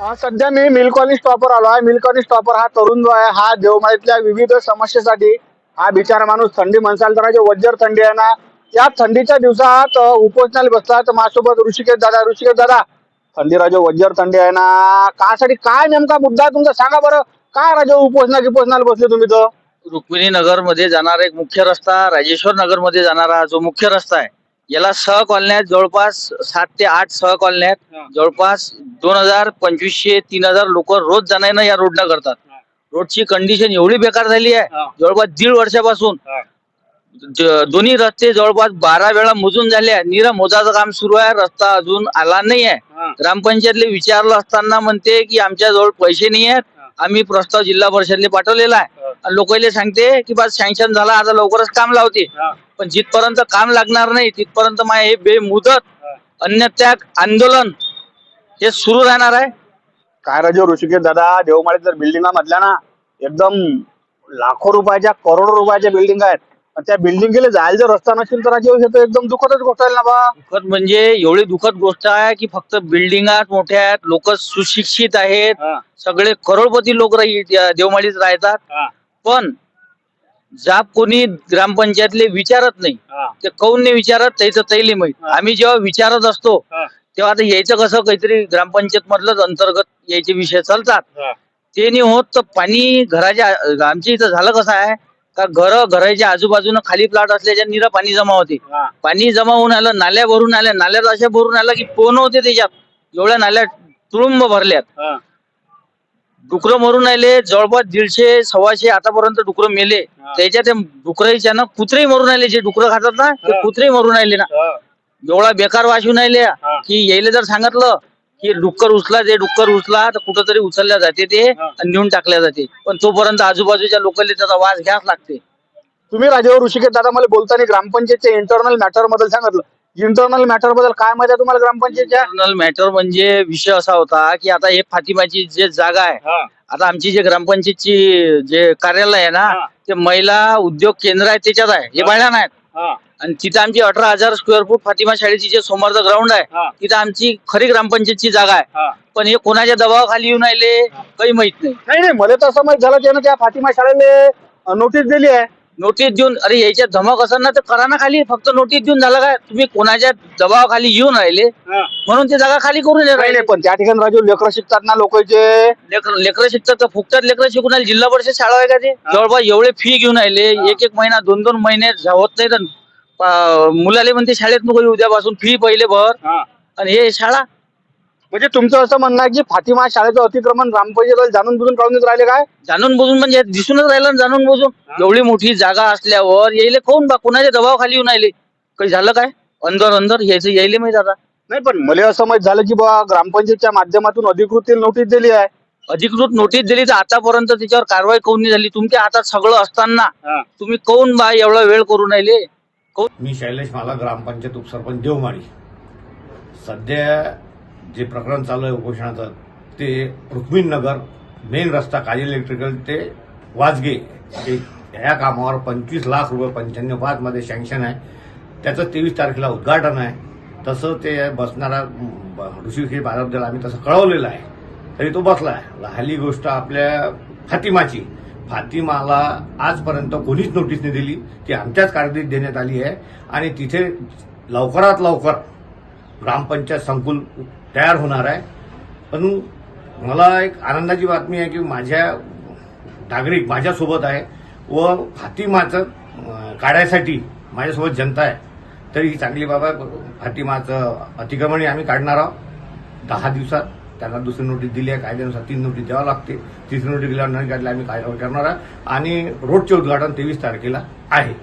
सध्या मी mill colony स्टॉपवर आलो आहे. मिल कॉलनी स्टॉपवर हा तरुण जो आहे हा देवमाळीतल्या विविध समस्येसाठी हा बिचारा माणूस थंडी म्हणसाल तर जो वज्जर थंडी आहे ना या थंडीच्या दिवसात उपोषणाला बसला तर माझ्यासोबत ऋषिकेश दादा ऋषिकेश दादा थंडी राजो वज्जर थंडी आहे ना कासाठी काय नेमका मुद्दा आहे तुमचा? सांगा बरं. काय राजो उपोषणा उपोषणाला बसले तुम्ही तर? रुक्मिणी नगरमध्ये जाणारा एक मुख्य रस्ता राजेश्वर नगरमध्ये जाणारा जो मुख्य रस्ता आहे याला सह आहेत जवळपास सात ते आठ सह आहेत. जवळपास दोन हजार पंचवीसशे तीन हजार लोक रोज जाण्यानं या रोडनं करतात. रोडची कंडिशन एवढी बेकार झाली आहे. जवळपास दीड वर्षापासून दोन्ही रस्ते जवळपास बारा वेळा मोजून झाले आहे निरा मोजाचं काम सुरू आहे. रस्ता अजून आला नाही आहे. ग्रामपंचायतले विचारलं असताना म्हणते की आमच्या जवळ पैसे नाही आहेत. आम्ही प्रस्ताव जिल्हा परिषदले पाठवलेला आहे. लोकांना सांगते की बस सँक्शन झाला आता लवकरच काम लावते पण जिथपर्यंत काम लागणार नाही तिथपर्यंत माय हे बेमुदत अन्नत्याग आंदोलन हे सुरू राहणार आहे. काय राजो ऋषिकेश दादा देवमाळीत जर बिल्डिंगा मधल्या ना एकदम लाखो रुपयाच्या करोडो रुपयाच्या बिल्डिंग आहेत. आणि त्या बिल्डिंगला जायला जर रस्ता नसेल तर राजो हे तर एकदम दुःखदच गोष्ट आहे ना बा. दुःखद म्हणजे एवढी दुःखद गोष्ट आहे की फक्त बिल्डिंगा मोठ्या आहेत लोक सुशिक्षित आहेत. सगळे करोडपती लोक देवमाळीत राहतात. पण जाप कोणी ग्रामपंचायतले विचारत नाही ते काऊन नाही विचारत त्याचं तैले माहीत. आम्ही जेव्हा विचारत असतो तेव्हा आता यायचं कसं काहीतरी ग्रामपंचायत मधलंच अंतर्गत यायचे विषय चालतात. ते नाही होत तर पाणी घराच्या आमच्या इथं झालं कसं आहे का घर घराच्या आजूबाजूनं खाली प्लॉट असल्याच्या निरा पाणी जमा होते. पाणी जमा होऊन आलं नाल्या भरून आल्या नाल्यात अशा भरून आल्या की पोन होते त्याच्यात. एवढ्या नाल्या तुळुंब भरल्यात. डुकरं मरून राहिले जवळपास दीडशे सव्वाशे आतापर्यंत डुकरं मेले. त्याच्या ते डुकराच्या ना कुत्रेही मरून राहिले जे डुकरं खातात ना ते कुत्रेही मरून राहिले ना. एवढा बेकार वाशून राहिले की यायला जर सांगितलं की डुक्कर उचला जे डुक्कर उचला तर कुठंतरी उचलल्या जाते ते आणि नेऊन टाकल्या जाते. पण तोपर्यंत आजूबाजूच्या लोकांना त्याचा वास घ्यास लागते. तुम्ही राजेवर ऋषिकेश दादा मला बोलताना ग्रामपंचायतच्या इंटरनल मॅटरबद्दल सांगितलं. इंटरनल मॅटरबद्दल काय माहिती आहे तुम्हाला ग्रामपंचायतच्या? इंटरनल मॅटर म्हणजे विषय असा होता की आता हे फातिमाची जे जागा आहे आता आमची जे ग्रामपंचायतची जे कार्यालय आहे ना ते महिला उद्योग केंद्र आहे त्याच्यात आहे. हे बाळ्या नाहीत. आणि तिथं आमची अठरा हजार स्क्वेअर फूट फातिमा शाळेची जे समोरचं ग्राउंड आहे तिथं आमची खरी ग्रामपंचायतची जागा आहे. पण हे कोणाच्या दबावाखाली येऊन राहिले काही माहीत नाही. नाही नाही मला तर असं माहीत झालं त्यानं त्या फातिमा शाळेला नोटीस दिली आहे. नोटीस देऊन अरे याच्यात धमक असेल ना तर करा ना खाली. फक्त नोटीस देऊन झालं काय? तुम्ही कोणाच्या दबावाखाली येऊन राहिले? म्हणून ते जागा खाली करून नाही राहिले नाही पण त्या ठिकाणी राजू लेकरं शिकतात ना लोकांचे लेकर लेकरं शिकतात तर फुकटात लेकरं शिकून आले. जिल्हा परिषद शाळा आहे का ते? जवळपास एवढे फी घेऊन आले एक एक महिना दोन दोन महिने होत नाही तर मुलाले म्हणते शाळेत नको येऊ उद्यापासून फी पहिले भर. आणि हे शाळा म्हणजे तुमचं असं म्हणणं आहे की फातिमा शाळेचं अतिक्रमण ग्रामपंचायत जाणून बुजून काढून देत राहिले काय? जाणून बुजून म्हणजे दिसूनच राहिलं ना जाणून बुजून. एवढी मोठी जागा असल्यावर यायले खाऊन बा? कोणाच्या दबावाखाली येऊन आले काही झालं काय? अंदर अंदर यायचं यायले माहीत आता. नाही पण मला असं माहीत झालं की बा ग्रामपंचायतच्या माध्यमातून अधिकृत नोटीस दिली आहे. अधिकृत नोटीस दिली तर आतापर्यंत त्याच्यावर कारवाई काऊन नाही झाली? तुमच्या हातात सगळं असताना तुम्ही काऊन बा एवढा वेळ करून राहिले? मी शैलेश माला ग्रामपंचायत उपसरपंच देवमाळी. सध्या जे प्रकरण चालू आहे उपोषणाचं ते रुक्मिण मेन रस्ता काजी इलेक्ट्रिकल ते वाजगे या ह्या कामावर पंचवीस लाख रुपये पंच्याण्णव पाचमध्ये सँक्शन आहे. त्याचं तेवीस तारखेला उद्घाटन आहे. तसं ते बसणारा ऋषिकेश बाजारबद्दल आम्ही तसं कळवलेलं आहे. तरी तो बसला आहे. राहिली गोष्ट आपल्या फातिमाची. फातिमाला आजपर्यंत कोणीच नोटीस नाही दिली. ती आमच्याच कारकीर्दीत देण्यात आली आहे. आणि तिथे लवकरात लवकर ग्रामपंचायत संकुल तयार होणार आहे. पण मला एक आनंदाची बातमी आहे की माझ्या नागरिक माझ्यासोबत आहे व फातिमाचं काढायसाठी माझ्यासोबत जनता आहे. तरी ही चांगली बाबा आहे फातिमाचं अतिक्रमणही आम्ही काढणार आहोत. दहा दिवसात त्यांना दुसरी नोटीस दिली आहे. कायद्यानुसार तीन नोटीस द्यावं लागते. तिसरी नोटीस दिल्यावर नाही काढली आम्ही काय करणार आहे आणि रोडचे उद्घाटन तेवीस तारखेला आहे.